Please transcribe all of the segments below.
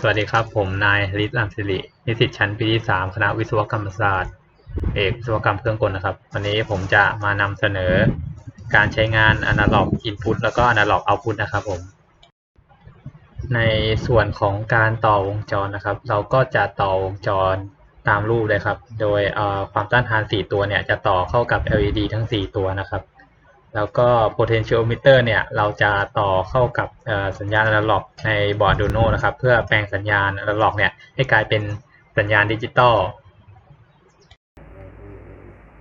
สวัสดีครับ ผมนายฤทธิ์ลำสิรินิสิตชั้นปีที่สามคณะวิศวกรรมศาสตร์ เอกวิศวกรรมเครื่องกลนะครับ วันนี้ผมจะมานำเสนอการใช้งาน Analog Input แล้วก็ Analog Output นะครับผม ในส่วนของการต่อวงจรนะครับ เราก็จะต่อวงจรตามรูปเลยครับ โดยความต้านทาน 4 ตัวเนี่ยจะต่อเข้ากับ LED ทั้ง 4 ตัวนะครับ แล้วก็ potentiometer เนี่ย เราจะต่อเข้ากับสัญญาณอนาล็อกในบอร์ด Arduino นะครับ เพื่อแปลงสัญญาณอนาล็อกเนี่ย ให้กลายเป็นสัญญาณดิจิตอล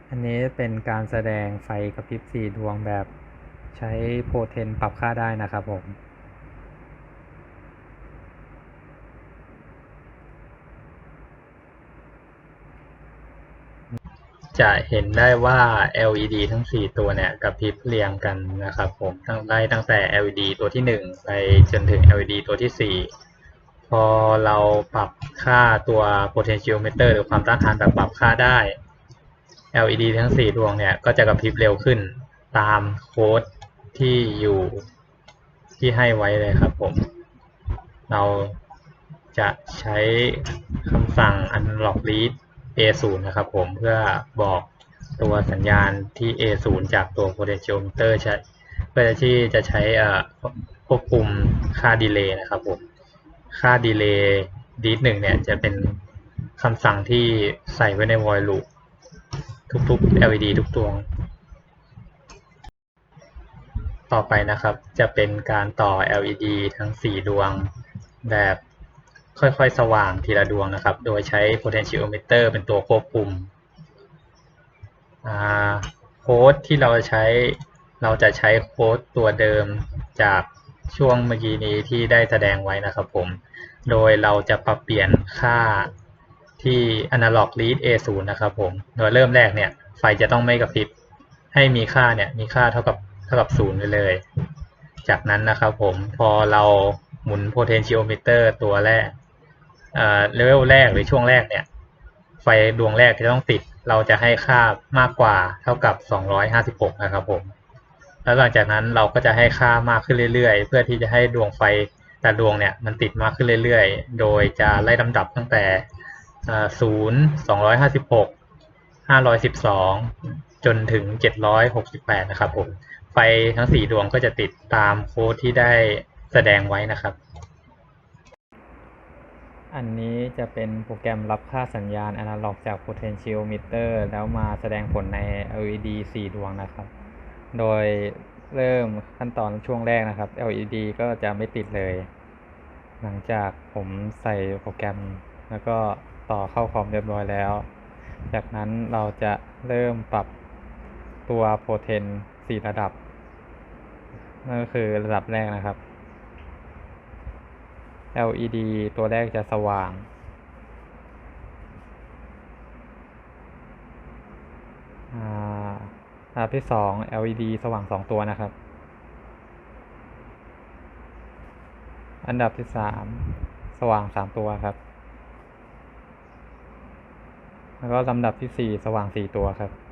อันนี้เป็นการแสดงไฟกระพริบสีดวงแบบใช้โพเทนปรับค่าได้นะครับผม จะเห็นได้ว่า LED ทั้ง 4 ตัวเนี่ยกระพริบเรียงกันนะครับผมตั้งได้ตั้งแต่ LED ตัวที่ 1 ไปจนถึง LED ตัวที่ 4 พอเราปรับค่าตัว potentiometer หรือความต้านทานแบบปรับค่าได้ LED ทั้ง 4 ดวงเนี่ยก็จะกระพริบเร็วขึ้นตามโค้ดที่อยู่ที่ให้ไว้เลยครับผมเราจะใช้คำสั่ง analog read A0 นะครับผมเพื่อบอกตัวสัญญาณที่ A0 จากตัว potentiometer ใช้เพื่อที่จะใช้อ่อควบคุมค่าดีเลย์นะครับผมค่าดีเลย์ read 1เนี่ยจะเป็นคำสั่งที่ใส่ไว้ใน void loop ทุกๆ LED ทุกดวงต่อไปนะครับจะเป็นการต่อ LED ทั้ง 4 ดวงแบบ ค่อยๆ สว่างทีละดวงนะครับ โดยใช้ potentiometer เป็นตัวควบคุมโค้ดที่เราใช้เราจะใช้โค้ดตัวเดิมจากช่วงเมื่อกี้นี้ที่ได้แสดงไว้นะครับผม โดยเราจะปรับเปลี่ยนค่าที่ analog read A0 นะครับผม โดยเริ่มแรกเนี่ย ไฟจะต้องไม่กระพริบ ให้มีค่าเนี่ยมีค่าเท่ากับเท่ากับศูนย์ไปเลย จากนั้นนะครับผม พอเราหมุน potentiometer ตัวแรก เลเวลแรกหรือช่วงแรกเนี่ย ไฟดวงแรกจะต้องติด เราจะให้ค่ามากกว่าเท่ากับ 256 นะครับผม แล้วหลังจากนั้นเราก็จะให้ค่ามากขึ้นเรื่อยๆ เพื่อที่จะให้ดวงไฟแต่ดวงเนี่ยมันติดมากขึ้นเรื่อยๆ โดยจะไล่ลำดับตั้งแต่ศูนย์สองร้อยห้าสิบหกห้าร้อยสิบสองจนถึงเจ็ดร้อยหกสิบแปดนะครับผม ไฟทั้งสี่ดวงก็จะติดตามโค้ดที่ได้แสดงไว้นะครับ อันนี้จะเป็นโปรแกรมรับค่าสัญญาณอนาล็อกจาก potentiometer แล้วมาแสดงผลใน LED 4 ดวงนะครับ โดยเริ่มขั้นตอนช่วงแรกนะครับ LED ก็จะไม่ติดเลย หลังจากผมใส่โปรแกรม แล้วก็ต่อเข้าคอมเรียบร้อยแล้ว จากนั้นเราจะเริ่มปรับตัว poten 4ระดับนั่นก็คือระดับแรกนะครับ LED ตัวแรกจะสว่าง อ่าอันดับที่สอง LED สว่างสองตัวนะครับ อันดับที่สามสว่างสามตัวครับ แล้วก็ลำดับที่สี่สว่างสี่ตัวครับ